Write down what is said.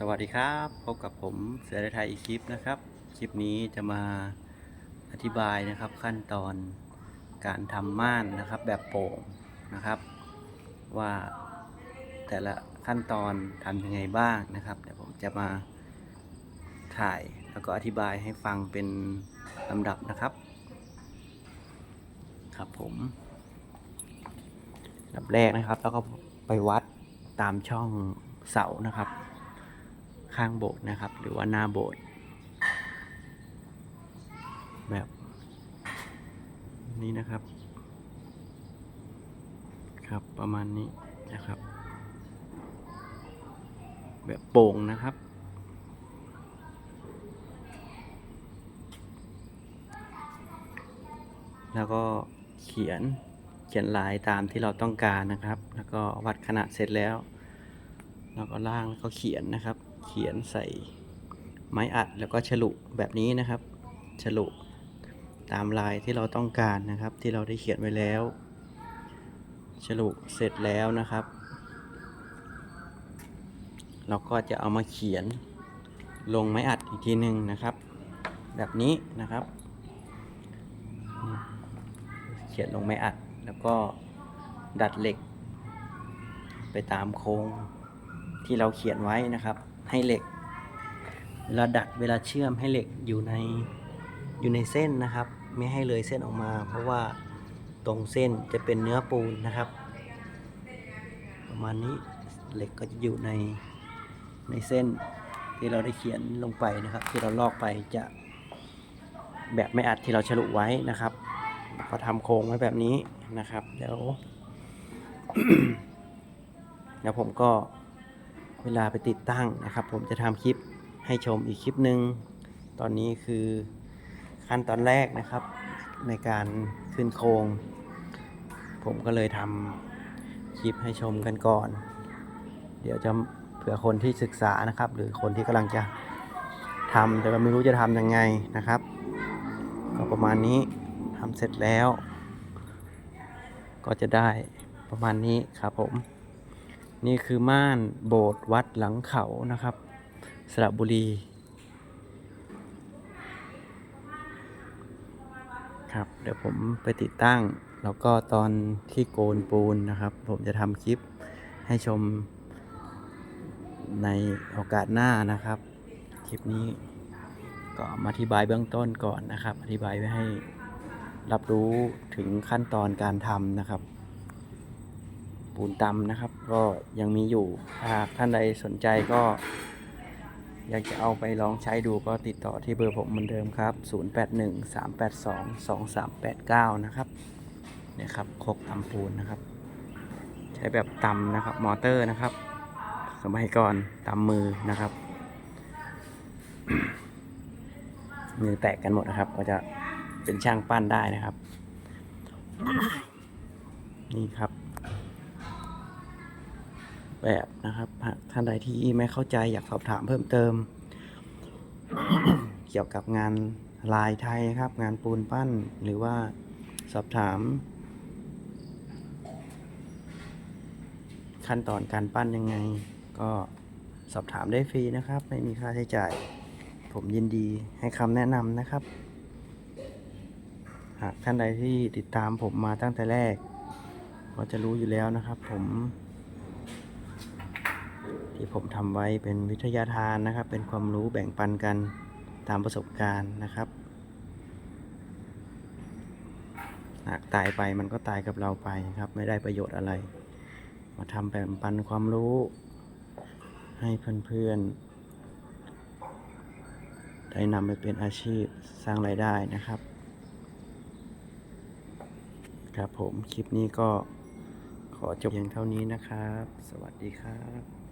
สวัสดีครับพบกับผมเสือไทยอีกคลิปนะครับ คลิปนี้จะมาอธิบายนะครับขั้นตอนการทำม่านนะครับแบบโป่งนะครับ ว่าแต่ละขั้นตอนทำยังไงบ้างนะครับเดี๋ยวผมจะมาถ่ายแล้วก็อธิบายให้ฟังเป็นลำดับนะครับ ครับผมลำดับแรกนะครับแล้วก็ไปวัดตามช่องเสานะครับ ข้างโบสถ์นะครับ หรือว่าหน้าโบสถ์แบบนี้นะครับ ครับประมาณนี้นะครับ แบบโป่งนะครับ แล้วก็เขียนเขียนลายตามที่เราต้องการนะครับ แล้วก็วัดขนาดเสร็จแล้ว แล้วก็ล่างแล้วก็เขียนนะครับ เขียนใส่ไม้อัดแล้วก็ฉลุแบบนี้นะครับ ฉลุตามลายที่เราต้องการนะครับ ที่เราได้เขียนไว้แล้ว ฉลุเสร็จแล้วนะครับ เราก็จะเอามาเขียนลงไม้อัดอีกทีหนึ่งนะครับ แบบนี้นะครับ เขียนลงไม้อัดแล้วก็ดัดเหล็ก ไปตามโค้งที่เราเขียนไว้นะครับ ให้เหล็ก เวลาดัดเวลาเชื่อมให้เหล็กอยู่ในอยู่ในเส้นนะครับ ไม่ให้เลยเส้นออกมา เพราะว่าตรงเส้นจะเป็นเนื้อปูนนะครับ ประมาณนี้เหล็กก็จะอยู่ในในเส้นที่เราได้เขียนลงไปนะครับ ที่เราลอกไปจะแบบไม่อัดที่เราฉลุไว้นะครับเขาทำโครงไว้แบบนี้นะครับ เดี๋ยวเดี๋ยวผมก็ เวลาไปติดตั้งนะครับ ผมจะทำคลิปให้ชมอีกคลิปหนึ่งตอนนี้คือขั้นตอนแรกนะครับ ในการขึ้นโครงผมก็เลยทำคลิปให้ชมกันก่อน เดี๋ยวจะเผื่อคนที่ศึกษานะครับ หรือคนที่กำลังจะทำแต่ไม่รู้จะทำยังไงนะครับ ก็ประมาณนี้ทำเสร็จแล้ว ก็จะได้ประมาณนี้ครับผม นี่คือม่านโบสถ์วัดหลังเขานะครับ สระบุรีครับเดี๋ยวผมไปติดตั้ง แล้วก็ตอนที่โกนปูนนะครับ ผมจะทำคลิปให้ชมในโอกาสหน้านะครับ คลิปนี้ก็มาอธิบายเบื้องต้นก่อนนะครับ อธิบายไว้ให้รับรู้ถึงขั้นตอนการทำนะครับ ปูนตำนะครับ ก็ยังมีอยู่หากท่านใดสนใจก็ อยากจะเอาไปลองใช้ดูก็ติดต่อที่เบอร์ผมเหมือนเดิมครับ 0813822389 นะครับเนี่ยครับโคกตำปูนนะครับ ใช้แบบตำนะครับมอเตอร์นะครับ สมัยก่อนตำมือนะครับมือแตกกันหมดนะครับ ก็จะเป็นช่างปั้นได้นะครับ นี่ครับ แบบนะครับ หากท่านใดที่ไม่เข้าใจอยากสอบถามเพิ่มเติม เกี่ยวกับงานลายไทยครับ งานปูนปั้นหรือว่าสอบถาม ขั้นตอนการปั้นยังไง ก็สอบถามได้ฟรีนะครับ ไม่มีค่าใช้จ่าย ผมยินดีให้คำแนะนำนะครับ หากท่านใดที่ติดตามผมมาตั้งแต่แรก ก็จะรู้อยู่แล้วนะครับ ผม ที่ผมทำไว้เป็นวิทยาทานนะครับ เป็นความรู้แบ่งปันกันตามประสบการณ์นะครับ หากตายไปมันก็ตายกับเราไปครับ ไม่ได้ประโยชน์อะไร มาทำแบ่งปันความรู้ ให้เพื่อนๆ ได้นำไปเป็นอาชีพสร้างรายได้นะครับ ครับผมคลิปนี้ก็ขอจบเพียงเท่านี้นะครับ สวัสดีครับ